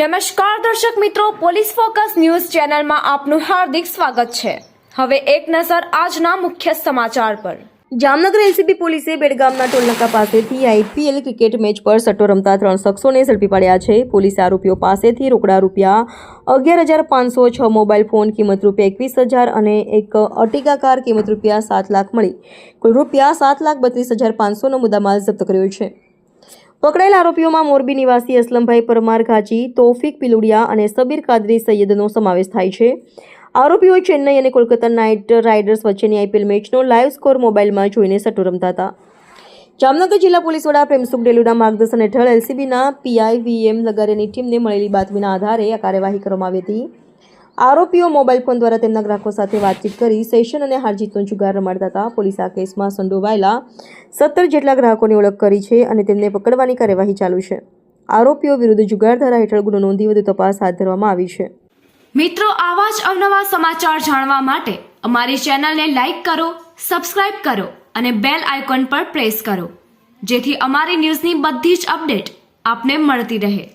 નમસ્કાર દર્શક મિત્રો, પોલીસ ફોકસ ન્યૂઝ ચેનલમાં આપનું હાર્દિક સ્વાગત છે. હવે એક નજર આજના મુખ્ય સમાચાર પર. જામનગર એલસીબી પોલીસે બેડગામના ટોલનાકા પાસેથી આઈપીએલ ક્રિકેટ મેચ પર સટ્ટો રમતા ત્રણ શખ્સોને ઝડપી પાડ્યા છે. પોલીસે આરોપીઓ પાસેથી રોકડા રૂપિયા અગિયાર હજાર પાંચસો છ મોબાઈલ ફોન, કિંમત રૂપિયા એકવીસ હજાર અને એક અર્ટિગા કાર, કિંમત રૂપિયા સાત લાખ મળી. કુલ રૂપિયા સાત લાખ બત્રીસ હજાર પાંચસોનો મુદ્દામાલ જપ્ત કર્યો છે. પકડાયેલ આરોપીઓમાં મોરબી નિવાસી અસલમભાઈ પરમાર ઘાચી તોફિક પિલુડિયા અને સબીર કાદરી સૈયદનો સમાવેશ થાય છે. આરોપીઓ ચેન્નઈ અને કોલકાતા નાઇટ રાઇડર્સ વચ્ચેની આઈપીએલ મેચનો લાઈવ સ્કોર મોબાઈલમાં જોઈને સટ્ટો રમતા હતા જામનગર જિલ્લા પોલીસ વડા પ્રેમસુખ ડેલુના માર્ગદર્શન હેઠળ એલસીબીના પીઆઈ વીએમ વગેરેની ટીમને મળેલી બાતમીના આધારે આ કાર્યવાહી કરવામાં આવી હતી. આરોપીઓ મોબાઈલ ફોન દ્વારા તેમના ગ્રાહકો સાથે વાતચીત કરી સેશન અને હારજીતનો જુગાર રમાડતા હતા. પોલીસે આ કેસમાં સંડોવાયેલા સત્તર જેટલા ગ્રાહકોની ઓળખ કરી છે અને તેમને પકડવાની કાર્યવાહી ચાલુ છે. આરોપીઓ વિરુદ્ધ જુગાર ધારા હેઠળ ગુનો નોંધી વધુ તપાસ હાથ ધરવામાં આવી છે. મિત્રો, આવા જ અવનવા સમાચાર જાણવા માટે અમારી ચેનલને લાઇક કરો, સબસ્ક્રાઇબ કરો અને બેલ આઇકોન પર પ્રેસ કરો, જેથી અમારી ન્યૂઝની બધી જ અપડેટ આપને મળતી રહે.